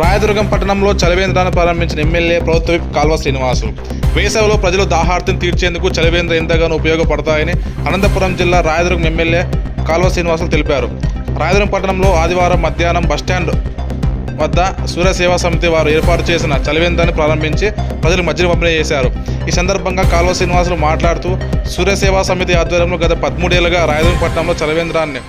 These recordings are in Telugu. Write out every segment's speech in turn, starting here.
రాయదుర్గం పట్టణంలో చలివేంద్రాన్ని ప్రారంభించిన ఎమ్మెల్యే ప్రభుత్వ విప్ కాల్వ శ్రీనివాసులు. వేసవిలో ప్రజలు దాహార్తిని తీర్చేందుకు చలివేంద్ర ఎంతగానో ఉపయోగపడతాయని అనంతపురం జిల్లా రాయదుర్గం ఎమ్మెల్యే కాల్వ శ్రీనివాసులు తెలిపారు. రాయదుర్గం పట్టణంలో ఆదివారం మధ్యాహ్నం బస్టాండ్ వద్ద సూర్య సేవా సమితి వారు ఏర్పాటు చేసిన చలివేంద్రాన్ని ప్రారంభించి ప్రజలు మధ్యలో పంపిణీ చేశారు. ఈ సందర్భంగా కాల్వ శ్రీనివాసులు మాట్లాడుతూ సూర్య సేవా సమితి ఆధ్వర్యంలో గత పదమూడేళ్ళుగా రాయదుర్గం పట్టణంలో చలివేంద్రాన్ని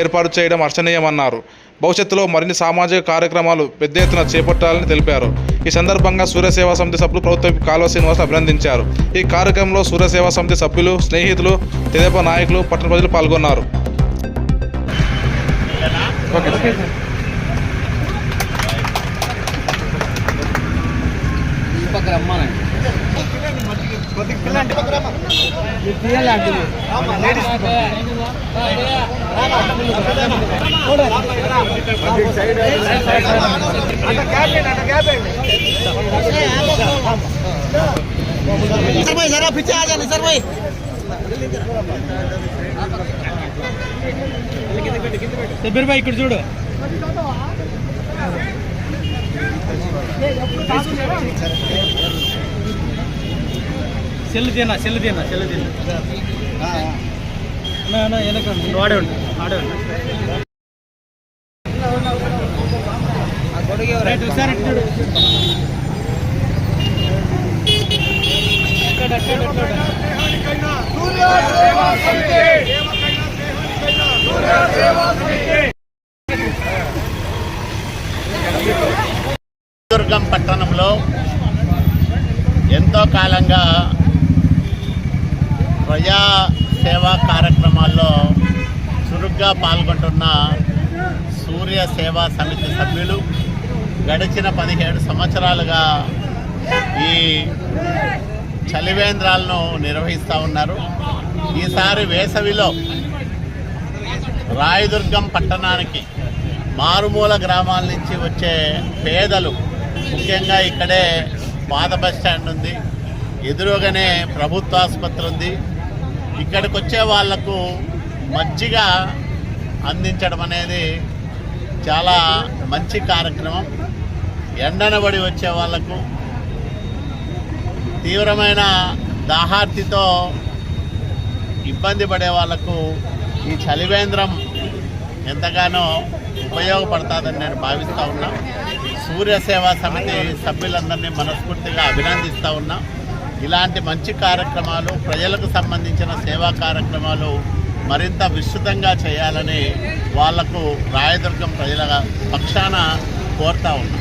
ఏర్పాటు చేయడం హర్షణీయమన్నారు. భవిష్యత్తులో మరిన్ని సామాజిక కార్యక్రమాలు పెద్ద ఎత్తున చేపట్టాలని తెలిపారు. ఈ సందర్భంగా సూర్య సేవా సమితి సభ్యులు ప్రభుత్వ కాలువ శ్రీనివాస్ అభినందించారు. ఈ కార్యక్రమంలో సూర్య సేవా సమితి సభ్యులు స్నేహితులు తెదేపా నాయకులు పట్టణ ప్రజలు పాల్గొన్నారు. ఓకే పక్కన రమ్మనండి మీరు తీయాలంటే सर भाई जरा पीछे आ जाने सर भाई సబ్బీర్ భాయ్ ఇక్కడ చూడు సెల్ తిన్నా సెల్ తిన్నా సెల్ తిన్నా వెనకండి ఆడే ఉండు ఆడే దుర్గం పట్టణంలో ఎంతో కాలంగా ప్రజా సేవా కార్యక్రమాల్లో చురుగ్గా పాల్గొంటున్న సూర్య సేవా సమితి సభ్యులు గడిచిన పదిహేడు సంవత్సరాలుగా ఈ చలివేంద్రాలను నిర్వహిస్తూ ఉన్నారు. ఈసారి వేసవిలో రాయదుర్గం పట్టణానికి మారుమూల గ్రామాల నుంచి వచ్చే పేదలు ముఖ్యంగా ఇక్కడే పాత బస్ స్టాండ్ ఉంది ఎదురుగానే ప్రభుత్వ ఆసుపత్రి ఉంది. ఇక్కడికి వచ్చే వాళ్ళకు మజ్జిగ అందించడం అనేది చాలా మంచి కార్యక్రమం. ఎండనబడి వచ్చే వాళ్ళకు తీవ్రమైన దాహార్తితో ఇబ్బంది పడే వాళ్ళకు ఈ చలివేంద్రం ఎంతగానో ఉపయోగపడుతుందని నేను భావిస్తూ ఉన్నా. సూర్య సేవా సమితి సభ్యులందరినీ మనస్ఫూర్తిగా అభినందిస్తూ ఉన్నా. ఇలాంటి మంచి కార్యక్రమాలు ప్రజలకు సంబంధించిన సేవా కార్యక్రమాలు మరింత విస్తృతంగా చేయాలని వాళ్ళకు రాయదుర్గం ప్రజల పక్షాన కోరుతా ఉన్నా.